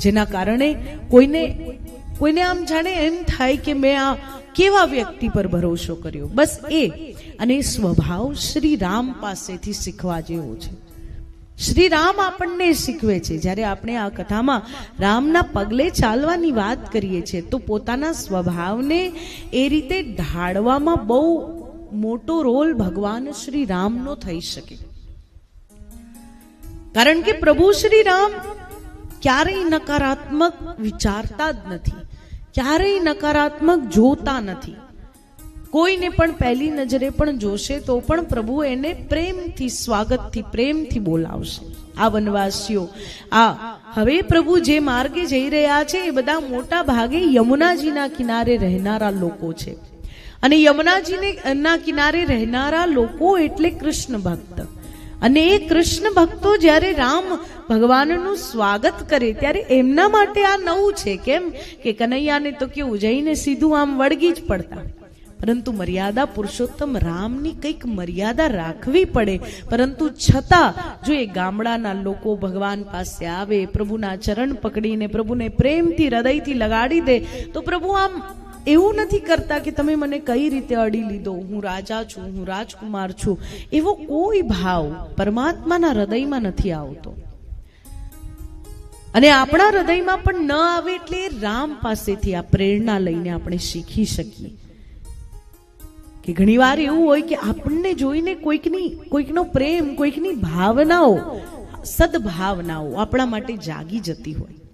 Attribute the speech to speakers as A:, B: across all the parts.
A: જેના કારણે કોઈને કોઈને આમ જાણે એમ થાય કે મેં આ કેવા વ્યક્તિ પર ભરોસો કર્યો. બસ એ. અને સ્વભાવ શ્રી રામ પાસેથી શીખવા જેવો છે. શ્રી રામ આપણને શીખવે છે. જ્યારે આપણે આ કથામાં રામના પગલે ચાલવાની વાત કરીએ છીએ, તો પોતાના સ્વભાવને એ રીતે ઢાળવામાં બહુ મોટો રોલ ભગવાન શ્રી રામનો થઈ શકે. કારણ કે પ્રભુ શ્રી રામ ક્યારેય નકારાત્મક વિચારતા જ નથી. ક્યારેય નકારાત્મક જોતા નથી. કોઈને પણ પહેલી નજરે પણ જોશે તો પણ પ્રભુ એને પ્રેમથી, સ્વાગતથી, પ્રેમથી બોલાવશે. આ વનવાસીઓ, આ હવે પ્રભુ જે માર્ગે જઈ રહ્યા છે એ બધા મોટા ભાગે યમુનાજીના કિનારે રહેનારા લોકો છે. અને યમુનાજીને, ના કિનારે રહેનારા લોકો એટલે કૃષ્ણ ભક્ત. અને એ કૃષ્ણ ભક્તો જ્યારે રામ ભગવાનનું સ્વાગત કરે, ત્યારે એમના માટે આ નવું છે. કેમ? કે કનૈયાને તો કેવું જઈને સીધું આમ વળગી જ પડતા. પરંતુ મર્યાદા પુરુષોત્તમ રામની કંઈક મર્યાદા રાખવી પડે. પરંતુ છતાં જો એ ગામડાના લોકો ભગવાન પાસે આવે, પ્રભુના ચરણ પકડીને પ્રભુને પ્રેમથી, હૃદયથી લગાડી દે, તો પ્રભુ આમ એવું નથી કરતા કે તમે મને કઈ રીતે અડી લીધો? હું રાજા છું, હું રાજકુમાર છું. એવો કોઈ ભાવ પરમાત્માના હૃદયમાં નથી આવતો. અને આપણા હૃદયમાં પણ ન આવે એટલે રામ પાસેથી આ પ્રેરણા લઈને આપણે શીખી શકીએ. કે ઘણીવાર એવું હોય કે આપણને જોઈને કોઈકની, કોઈકનો પ્રેમ, કોઈકની ભાવનાઓ, સદભાવનાઓ આપણા માટે જાગી જતી હોય.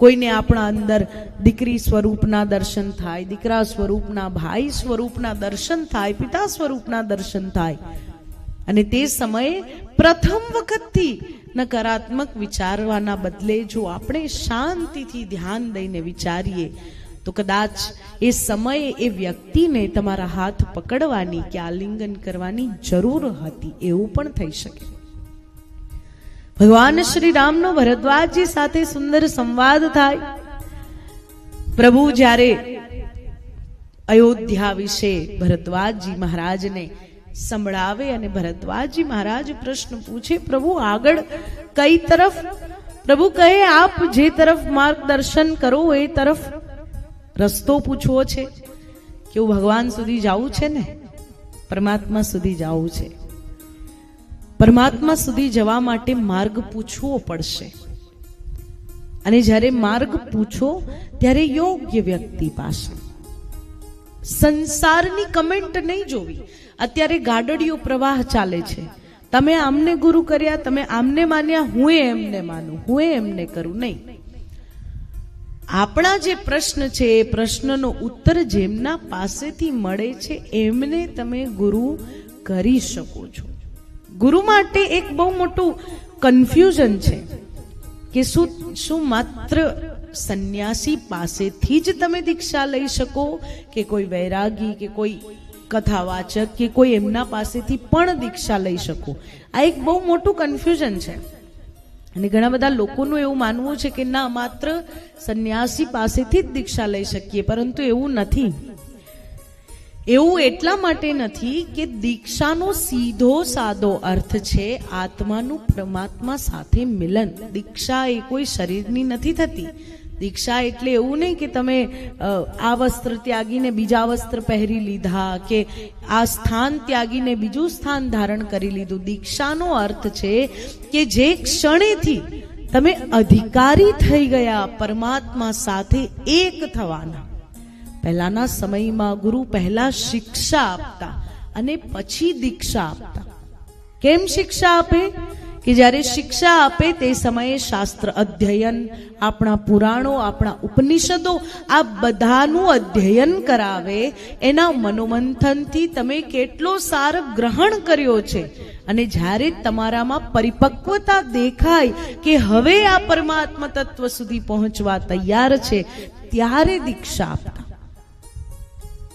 A: કોઈને આપણા અંદર દીકરી સ્વરૂપના દર્શન થાય, દીકરા સ્વરૂપના ભાઈ સ્વરૂપના દર્શન થાય, પિતા સ્વરૂપના દર્શન થાય. અને તે સમયે પ્રથમ વખતથી નકારાત્મક વિચારવાના બદલે જો આપણે શાંતિથી ધ્યાન દઈને વિચારીએ, તો કદાચ એ સમયે એ વ્યક્તિને તમારા હાથ પકડવાની કે આલિંગન કરવાની જરૂર હતી, એવું પણ થઈ શકે. ભગવાન શ્રી રામનો ભરદ્વાજજી સાથે સુંદર સંવાદ થાય. પ્રભુ, જ્યારે અયોધ્યા વિશે ભરદ્વાજજી મહારાજને સંભળાવે અને ભરદ્વાજજી મહારાજ પ્રશ્ન પૂછે, પ્રભુ, આગળ કઈ તરફ? પ્રભુ કહે, આપ જે તરફ માર્ગદર્શન કરો, એ તરફ રસ્તો પૂછવો છે. કેવું ભગવાન સુધી જવું છે ને? પરમાત્મા સુધી જવું છે. પરમાત્મા સુધી જવા માટે માર્ગ પૂછવો પડશે. અને જ્યારે માર્ગ પૂછો, ત્યારે યોગ્ય વ્યક્તિ પાસે. સંસારની કમેન્ટ નહીં જોવી. અત્યારે ગાડડીયો પ્રવાહ ચાલે છે. તમે આમને ગુરુ કર્યા, તમે આમને માન્યા, હું એમને માનું, હું એમને કરું નહીં. આપણા જે પ્રશ્ન છે, એ પ્રશ્નનો ઉત્તર જેમના પાસેથી મળે છે, એમને તમે ગુરુ કરી શકો છો. ગુરુ માટે એક બહુ મોટું કન્ફ્યુઝન છે કે શું શું માત્ર સંન્યાસી પાસેથી જ તમે દીક્ષા લઈ શકો કે કોઈ વૈરાગી કે કોઈ કથાવાચક કે કોઈ એમના પાસેથી પણ દીક્ષા લઈ શકો? આ એક બહુ મોટું કન્ફ્યુઝન છે. અને ઘણા બધા લોકોનું એવું માનવું છે કે ના, માત્ર સંન્યાસી પાસેથી જ દીક્ષા લઈ શકીએ, પરંતુ એવું નથી. એવું એટલા માટે નથી કે દીક્ષાનો સીધો સાદો અર્થ છે આત્માનું પરમાત્મા સાથે મિલન. દીક્ષા એ કોઈ શરીરની નથી થતી. દીક્ષા એટલે એવું નહીં કે તમે આ વસ્ત્ર ત્યાગીને બીજા વસ્ત્ર પહેરી લીધા કે આ સ્થાન ત્યાગીને બીજું સ્થાન ધારણ કરી લીધું. દીક્ષાનો અર્થ છે કે જે ક્ષણેથી તમે અધિકારી થઈ ગયા, પરમાત્મા સાથે એક થવાના. પહેલાના સમયમાં ગુરુ પહેલા શિક્ષા આપતા અને પછી દીક્ષા આપતા. કેમ શિક્ષા આપે? કે જ્યારે શિક્ષા આપે તે સમયે શાસ્ત્ર અધ્યયન, આપણા પુરાણો, આપણા ઉપનિષદો, આ બધાનું અધ્યયન કરાવે, એના મનોમંથનથી તમે કેટલો સાર ગ્રહણ કર્યો છે. અને જ્યારે તમારામાં પરિપક્વતા દેખાય કે હવે આ પરમાત્મા તત્વ સુધી પહોંચવા તૈયાર છે, ત્યારે દીક્ષા આપતા.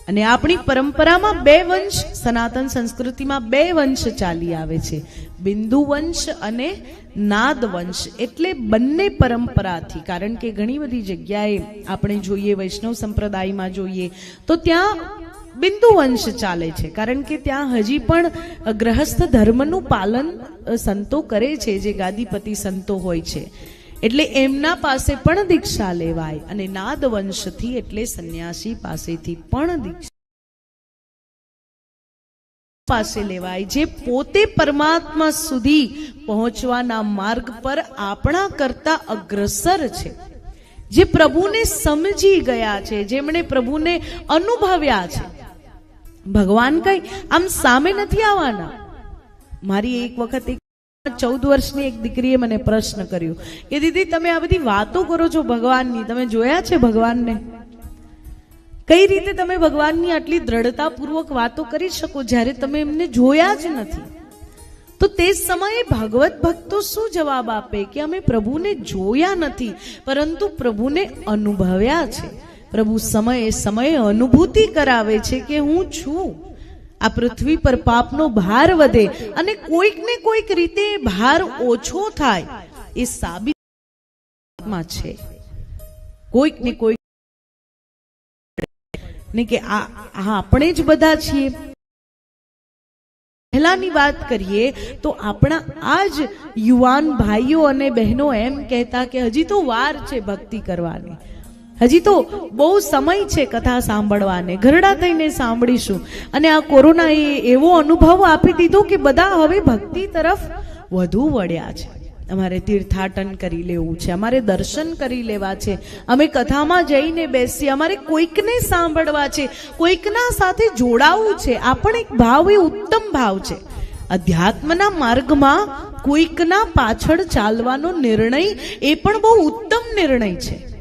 A: અને આપણી પરંપરામાં બે વંશ, સનાતન સંસ્કૃતિમાં બે વંશ ચાલી આવે છે. બિંદુ વંશ અને નાદ વંશ, એટલે બંને પરંપરાથી. કારણ કે ઘણી બધી જગ્યાએ આપણે જોઈએ, વૈષ્ણવ સંપ્રદાયમાં જોઈએ, તો ત્યાં બિંદુ વંશ ચાલે છે. કારણ કે ત્યાં હજી પણ ગ્રહસ્થ ધર્મનું પાલન સંતો કરે છે, જે ગાદીપતિ સંતો હોય છે. એટલે એમના પાસે પણ દીક્ષા લેવાય અને નાદ વંશથી એટલે સંન્યાસી પાસેથી પણ દીક્ષા પાસે લેવાય. જે પોતે પરમાત્મા સુધી પહોંચવાના માર્ગ પર આપણા કરતા અગ્રસર છે. જે પ્રભુને સમજી ગયા છે, જેમણે પ્રભુને અનુભવ્યા છે. ભગવાન કઈ આમ સામે નથી આવવાના? મારી એક વખત એક ચૌદ વર્ષની એક દીકરીએ મને પ્રશ્ન કર્યો. કે દીદી, તમે આ બધી વાતો કરો છો ભગવાનની? તમે જોયા છે ભગવાનને? કઈ રીતે તમે ભગવાનની આટલી દ્રઢતાપૂર્વક વાતો કરી શકો જ્યારે તમે એમને જોયા જ નથી? તો તે સમયે ભાગવત ભક્તો શું જવાબ આપે? કે અમે પ્રભુને જોયા નથી, પરંતુ પ્રભુને અનુભવ્યા છે. પ્રભુ સમયે સમયે અનુભૂતિ કરાવે છે કે હું છું. આ પૃથ્વી પર પાપનો ભાર વધે અને કોઈક ને કોઈક રીતે ભાર ઓછો થાય, એ સાબિત છે. કોઈક ને કોઈક ને કે આ આપણે જ બધા છીએ. પહેલાની વાત કરીએ તો આપણા આ જ યુવાન ભાઈઓ અને બહેનો એમ કહેતા કે હજી તો વાર છે ભક્તિ કરવાની. હજી તો બહુ સમય છે કથા સાંભળવાને. ઘરડા થઈને સાંભળીશું. અને આ કોરોનાએ એવો અનુભવ આપી દીધો કે બધા હવે ભક્તિ તરફ વધુ વળ્યા છે. અમારે તીર્થાટન કરી લેવું છે, અમારે દર્શન કરી લેવા છે. અમે કથામાં જઈને બેસીએ, અમારે કોઈકને સાંભળવા છે, કોઈકના સાથે જોડાવું છે. આ પણ એક ભાવ, એ ઉત્તમ ભાવ છે. અધ્યાત્મના માર્ગમાં કોઈકના પાછળ ચાલવાનો નિર્ણય, એ પણ બહુ ઉત્તમ નિર્ણય છે.